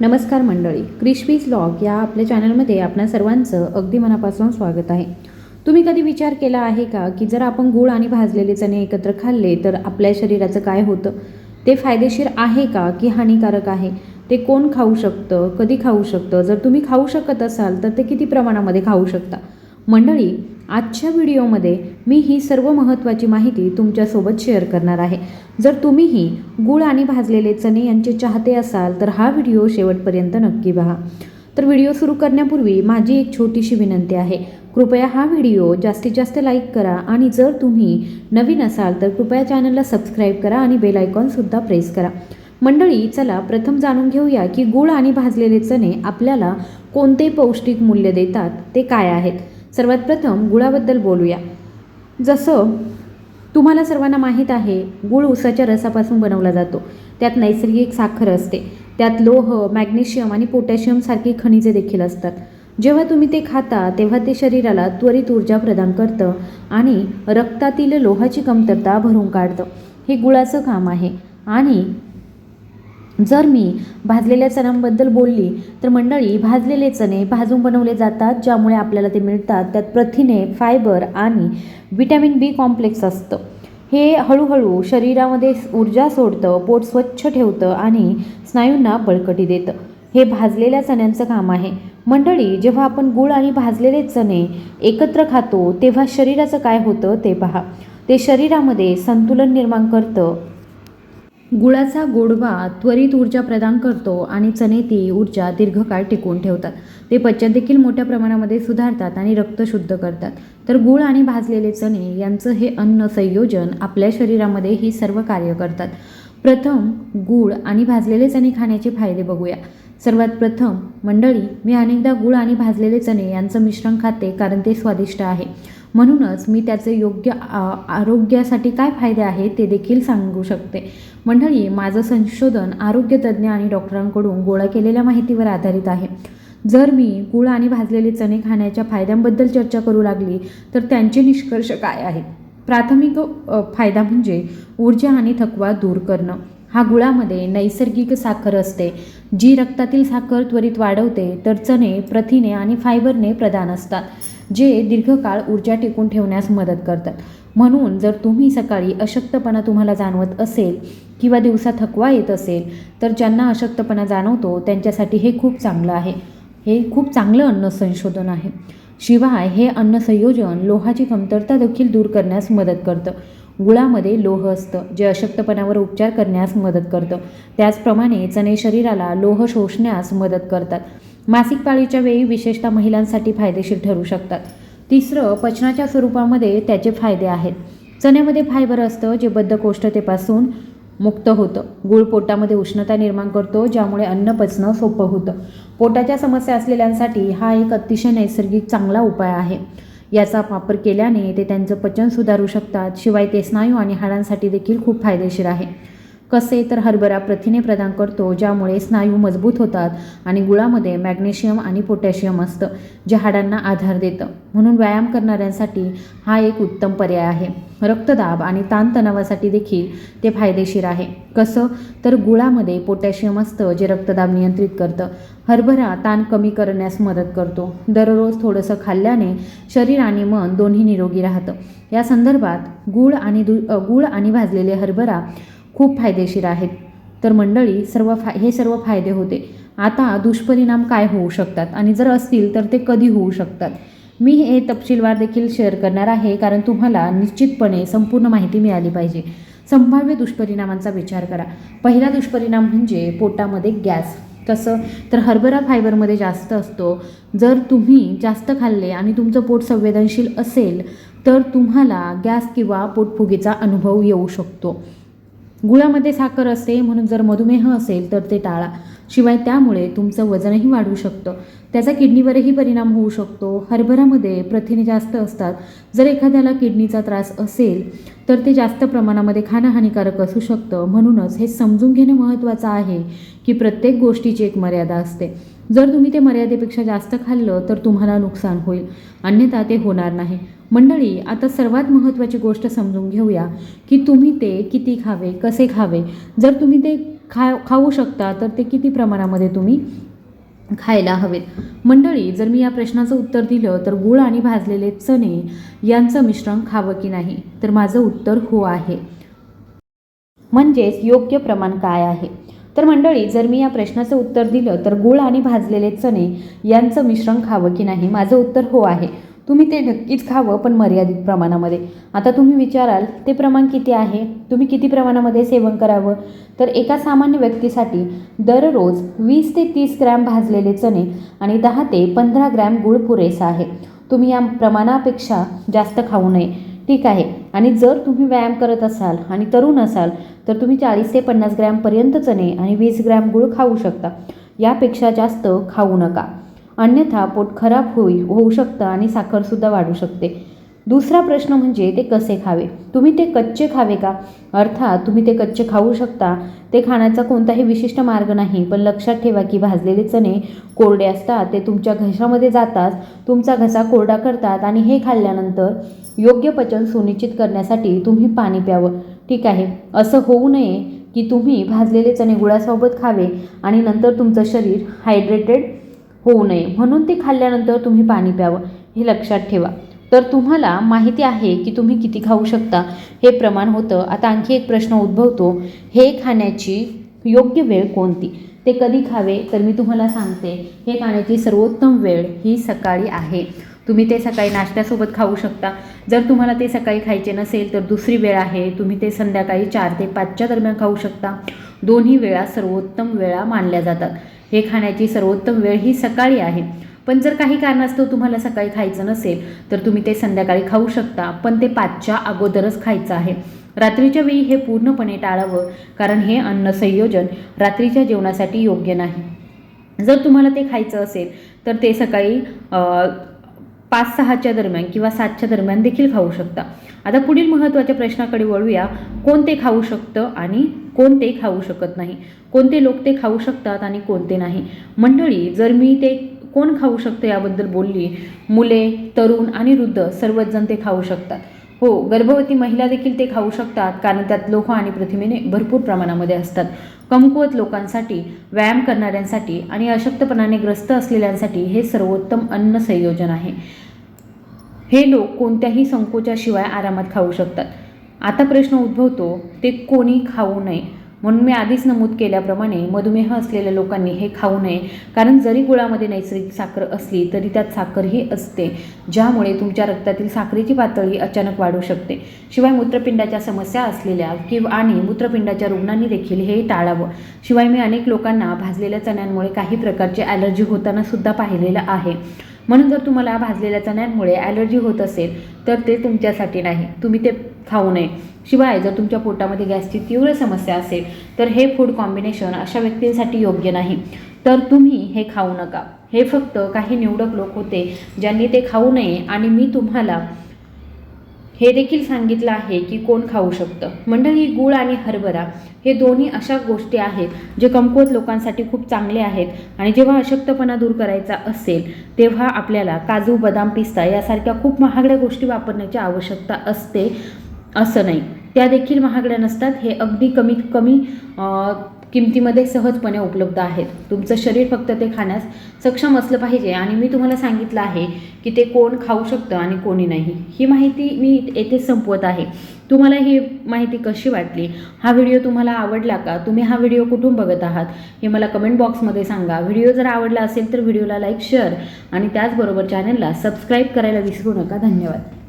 नमस्कार मंडळी crispies log या आपल्या चॅनलमध्ये आपणा सर्वांचं अगदी मनापासून स्वागत आहे. तुम्ही कधी विचार केला आहे का की जर आपण गूळ आणि भाजलेले चणे एकत्र खाल्ले तर आपल्या शरीराचं काय होतं? ते फायदेशीर आहे का की हानिकारक आहे? ते कोण खाऊ शकतं? कधी खाऊ शकतं? जर तुम्ही खाऊ शकत असाल तर ते किती प्रमाणामध्ये खाऊ शकता? मंडळी आजच्या व्हिडिओमध्ये मी ही सर्व महत्त्वाची माहिती तुमच्यासोबत शेअर करणार आहे. जर तुम्हीही गूळ आणि भाजलेले चणे यांचे चाहते असाल तर हा व्हिडिओ शेवटपर्यंत नक्की पहा. तर व्हिडिओ सुरू करण्यापूर्वी माझी एक छोटीशी विनंती आहे. कृपया हा व्हिडिओ जास्तीत जास्त लाईक करा आणि जर तुम्ही नवीन असाल तर कृपया चॅनलला सबस्क्राईब करा आणि बेल आयकॉनसुद्धा प्रेस करा. मंडळी चला प्रथम जाणून घेऊया की गूळ आणि भाजलेले चणे आपल्याला कोणते पौष्टिक मूल्य देतात ते काय आहेत? सर्वात प्रथम गुळाबद्दल बोलूया. जसं तुम्हाला सर्वांना माहीत आहे गूळ ऊसाच्या रसापासून बनवला जातो. त्यात नैसर्गिक साखर असते. त्यात लोह मॅग्नेशियम आणि पोटॅशियमसारखी खनिजे देखील असतात. जेव्हा तुम्ही ते खाता तेव्हा ते शरीराला त्वरित ऊर्जा प्रदान करतं आणि रक्तातील लोहाची कमतरता भरून काढतं. हे गुळाचं काम आहे. आणि जर मी भाजलेल्या चण्यांबद्दल बोलली तर मंडळी भाजलेले चणे भाजून बनवले जातात ज्यामुळे आपल्याला ते मिळतात. त्यात प्रथिने फायबर आणि विटॅमिन बी कॉम्प्लेक्स असतं. हे हळूहळू शरीरामध्ये ऊर्जा सोडतं पोट स्वच्छ ठेवतं आणि स्नायूंना बळकटी देतं. हे भाजलेल्या चण्यांचं काम आहे. मंडळी जेव्हा आपण गूळ आणि भाजलेले चणे एकत्र खातो तेव्हा शरीराचं काय होतं ते पहा. ते शरीरामध्ये संतुलन निर्माण करतं गुळाचा गोडवा त्वरित ऊर्जा प्रदान करतो आणि चणे ती ऊर्जा दीर्घकाळ टिकवून ठेवतात. ते पचन देखील मोठ्या प्रमाणामध्ये सुधारतात आणि रक्त शुद्ध करतात. तर गुळ आणि भाजलेले चणे यांचं हे अन्न संयोजन आपल्या शरीरामध्ये ही सर्व कार्य करतात. प्रथम गूळ आणि भाजलेले चणे खाण्याचे फायदे बघूया. सर्वात प्रथम मंडळी मी अनेकदा गूळ आणि भाजलेले चणे यांचं मिश्रण खाते कारण ते स्वादिष्ट आहे. म्हणूनच मी त्याचे योग्य आ- आरोग्यासाठी काय फायदे आहेत ते देखील सांगू शकते. मंडळी माझं संशोधन आरोग्यतज्ज्ञ आणि डॉक्टरांकडून गोळा केलेल्या माहितीवर आधारित आहे. जर मी गुळ आणि भाजलेले चणे खाण्याच्या फायद्यांबद्दल चर्चा करू लागली तर त्यांचे निष्कर्ष काय आहेत? प्राथमिक फायदा म्हणजे ऊर्जा आणि थकवा दूर करणं. हा गुळामध्ये नैसर्गिक साखर असते. जी रक्तातील साखर त्वरित वाढवते तर चणे प्रथिने आणि फायबरने प्रदान असतात. जे दीर्घकाळ ऊर्जा टिकून ठेवण्यास मदत करतात. म्हणून जर तुम्ही सकाळी अशक्तपणा तुम्हाला जाणवत असेल किंवा दिवसा थकवा येत असेल तर ज्यांना अशक्तपणा जाणवतो त्यांच्यासाठी हे खूप चांगलं आहे. हे खूप चांगलं अन्न संशोधन आहे. शिवाय हे अन्न संयोजन लोहाची कमतरता देखील दूर करण्यास मदत करतं. गुळामध्ये लोह असतं जे अशक्तपणावर उपचार करण्यास मदत करतं. त्याचप्रमाणे चणे शरीराला लोह शोषण्यास मदत करतात. मासिक पाळीच्या वेळी विशेषतः महिलांसाठी फायदेशीर ठरू शकतात. तिसरं पचनाच्या स्वरूपामध्ये त्याचे फायदे आहेत. चण्यामध्ये फायबर असतं जे बद्धकोष्ठतेपासून मुक्त होतं. गूळ पोटामध्ये उष्णता निर्माण करतो ज्यामुळे अन्न पचणं सोपं होतं. पोटाच्या समस्या असलेल्यांसाठी हा एक अतिशय नैसर्गिक चांगला उपाय आहे. याचा वापर केल्याने ते त्यांचं पचन सुधारू शकतात. शिवाय ते स्नायू आणि हाडांसाठी देखील खूप फायदेशीर आहे. कसे तर हरभरा प्रथिने प्रदान करतो ज्यामुळे स्नायू मजबूत होतात आणि गुळामध्ये मॅग्नेशियम आणि पोटॅशियम असतं जे हाडांना आधार देतं. म्हणून व्यायाम करणाऱ्यांसाठी हा एक उत्तम पर्याय आहे. रक्तदाब आणि ताणतणावासाठी देखील ते फायदेशीर आहे. कसं? तर गुळामध्ये पोटॅशियम असतं जे रक्तदाब नियंत्रित करतं. हरभरा ताण कमी करण्यास मदत करतो. दररोज थोडंसं खाल्ल्याने शरीर आणि मन दोन्ही निरोगी राहतं. या संदर्भात गूळ आणि दु गूळ आणि भाजलेले हरभरा खूप फायदेशीर आहेत. तर मंडळी सर्व फाय हे सर्व फायदे होते. आता दुष्परिणाम काय होऊ शकतात? आणि जर असतील तर ते कधी होऊ शकतात? मी हे तपशीलवार देखील शेअर करणार आहे कारण तुम्हाला निश्चितपणे संपूर्ण माहिती मिळाली पाहिजे. संभाव्य दुष्परिणामांचा विचार करा. पहिला दुष्परिणाम म्हणजे पोटामध्ये गॅस. कसं? तर हरभरा फायबरमध्ये जास्त असतो. जर तुम्ही जास्त खाल्ले आणि तुमचं पोट संवेदनशील असेल तर तुम्हाला गॅस किंवा पोटफुगीचा अनुभव येऊ शकतो. गुळामध्ये साखर असते म्हणून जर मधुमेह असेल तर ते टाळा. शिवाय त्यामुळे तुमचं वजनही वाढू शकतं. त्याचा किडनीवरही परिणाम होऊ शकतो. हरभऱ्यामध्ये प्रथिने जास्त असतात. जर एखाद्याला किडनीचा त्रास असेल तर ते जास्त प्रमाणामध्ये खाणं हानिकारक असू शकतं. म्हणूनच हे समजून घेणं महत्त्वाचं आहे की प्रत्येक गोष्टीची एक मर्यादा असते. जर तुम्ही ते मर्यादेपेक्षा जास्त खाल्लं तर तुम्हाला नुकसान होईल. अन्यथा ते होणार नाही. मंडळी आता सर्वात महत्त्वाची गोष्ट समजून घेऊया की तुम्ही ते किती खावे कसे खावे. जर तुम्ही ते खा खाऊ शकता तर ते किती प्रमाणामध्ये तुम्ही खायला हवेत. मंडळी जर मी या प्रश्नाचं उत्तर दिलं तर गूळ आणि भाजलेले चणे यांचं मिश्रण खावं की नाही? तर माझं उत्तर हो आहे. म्हणजेच योग्य प्रमाण काय आहे? तर मंडळी जर मी या प्रश्नाचं उत्तर दिलं तर गूळ आणि भाजलेले चणे यांचं मिश्रण खावं की नाही? माझं उत्तर हो आहे. तुम्ही ते नक्कीच खावं पण मर्यादित प्रमाणामध्ये. आता तुम्ही विचाराल ते प्रमाण किती आहे? तुम्ही किती प्रमाणामध्ये सेवन करावं? तर एका सामान्य व्यक्तीसाठी दररोज वीस ते तीस ग्रॅम भाजलेले चणे आणि दहा ते पंधरा ग्रॅम गूळ पुरेसा आहे. तुम्ही या प्रमाणापेक्षा जास्त खाऊ नये. ठीक आहे. आणि जर तुम्ही व्यायाम करत असाल आणि तरुण असाल तर तुम्ही चाळीस ते पन्नास ग्रॅमपर्यंत चणे आणि वीस ग्रॅम गूळ खाऊ शकता. यापेक्षा जास्त खाऊ नका. अन्यथा पोट खराब होई होऊ शकतं आणि साखरसुद्धा वाढू शकते. दुसरा प्रश्न म्हणजे ते कसे खावे? तुम्ही ते कच्चे खावे का? अर्थात तुम्ही ते कच्चे खाऊ शकता. ते खाण्याचा कोणताही विशिष्ट मार्ग नाही पण लक्षात ठेवा की भाजलेले चणे कोरडे असतात ते तुमच्या घशामध्ये जातात तुमचा घसा कोरडा करतात आणि हे खाल्ल्यानंतर योग्य पचन सुनिश्चित करण्यासाठी तुम्ही पाणी प्यावं. ठीक आहे. असं होऊ नये की तुम्ही भाजलेले चणे गुळासोबत खावे आणि नंतर तुमचं शरीर हायड्रेटेड होऊ नये. म्हणून ते खाल्ल्यानंतर तुम्ही पाणी प्यावं हे लक्षात ठेवा. तर तुम्हाला माहिती आहे की तुम्ही किती खाऊ शकता. हे प्रमाण होतं. आता आणखी एक प्रश्न उद्भवतो. हे खाण्याची योग्य वेळ कोणती? ते कधी खावे? तर मी तुम्हाला सांगते. हे खाण्याची सर्वोत्तम वेळ ही सकाळी आहे. तुम्ही ते सकाळी नाश्त्यासोबत खाऊ शकता. जर तुम्हाला ते सकाळी खायचे नसेल तर दुसरी वेळ आहे. तुम्ही ते संध्याकाळी चार ते पाचच्या दरम्यान खाऊ शकता. दोन्ही वेळा सर्वोत्तम वेळा मानल्या जातात. हे खाण्याची सर्वोत्तम वेळ ही सकाळी आहे. पण जर काही कारणास्तव तुम्हाला सकाळी खायचं नसेल तर तुम्ही ते संध्याकाळी खाऊ शकता पण ते पाचच्या अगोदरच खायचं आहे. रात्रीच्या वेळी हे पूर्णपणे टाळावं कारण हे अन्न संयोजन रात्रीच्या जेवणासाठी योग्य नाही. जर तुम्हाला ते खायचं असेल तर ते सकाळी पाच सहाच्या दरम्यान किंवा सातच्या दरम्यान देखील खाऊ शकता. आता पुढील महत्त्वाच्या प्रश्नाकडे वळूया. कोणते खाऊ शकतं आणि कोणते खाऊ शकत नाही? कोणते लोक ते खाऊ शकतात आणि कोणते नाही? मंडळी जर मी ते कोण खाऊ शकतं याबद्दल बोलली मुले तरुण आणि वृद्ध सर्वच जण ते खाऊ शकतात. हो गर्भवती महिला देखील ते खाऊ शकतात कारण त्यात लोह आणि प्रथिमेने भरपूर प्रमाणामध्ये असतात. कमकुवत लोकांसाठी व्यायाम करणाऱ्यांसाठी आणि अशक्तपणाने ग्रस्त असलेल्यांसाठी हे सर्वोत्तम अन्न संयोजन आहे. हे लोक कोणत्याही संकोचाशिवाय आरामात खाऊ शकतात. आता प्रश्न उद्भवतो ते कोणी खाऊ नये? म्हणून मी आधीच नमूद केल्याप्रमाणे मधुमेह असलेल्या लोकांनी हे खाऊ नये. कारण जरी गुळामध्ये नैसर्गिक साखर असली तरी त्यात साखरही असते ज्यामुळे तुमच्या रक्तातील साखरेची पातळी अचानक वाढू शकते. शिवाय मूत्रपिंडाच्या समस्या असलेल्या किंवा आणि मूत्रपिंडाच्या रुग्णांनी देखील हे टाळावं. शिवाय मी अनेक लोकांना भाजलेल्या चण्यांमुळे काही प्रकारची ॲलर्जी होताना सुद्धा पाहिलेलं आहे. म्हणून जर तुम्हाला भाजलेल्या चण्यांमुळे ॲलर्जी होत असेल तर ते तुमच्यासाठी नाही. तुम्ही ते खाऊ नये. शिवाय जर तुमच्या पोटामध्ये गॅसची तीव्र समस्या असेल तर हे फूड कॉम्बिनेशन अशा व्यक्तींसाठी योग्य नाही. तर तुम्ही हे खाऊ नका. हे फक्त काही निवडक लोक होते ज्यांनी ते खाऊ नये आणि मी तुम्हाला हे देखील सांगितलं आहे की कोण खाऊ शकतं. मंडळी गूळ आणि हरभरा हे दोन्ही अशा गोष्टी आहेत जे कमकुवत लोकांसाठी खूप चांगले आहेत आणि जेव्हा अशक्तपणा दूर करायचा असेल तेव्हा आपल्याला काजू बदाम पिस्ता यासारख्या खूप महागड्या गोष्टी वापरण्याची आवश्यकता असते असं नाही. त्या देखील महागड्या नसतात. हे अगदी कमीत कमी किमतीमध्ये सहजपणे उपलब्ध आहेत. तुमचं शरीर फक्त ते खाण्यास सक्षम असलं पाहिजे आणि मी तुम्हाला सांगितलं आहे की ते कोण खाऊ शकतं आणि कोणी नाही. ही माहिती मी येथे संपवत आहे. तुम्हाला ही माहिती कशी वाटली? हा व्हिडिओ तुम्हाला आवडला का? तुम्ही हा व्हिडिओ कुठून बघत आहात? हे मला कमेंट बॉक्समध्ये सांगा. व्हिडिओ जर आवडला असेल तर व्हिडिओला लाईक शेअर आणि त्याचबरोबर चॅनलला सबस्क्राईब करायला विसरू नका. धन्यवाद.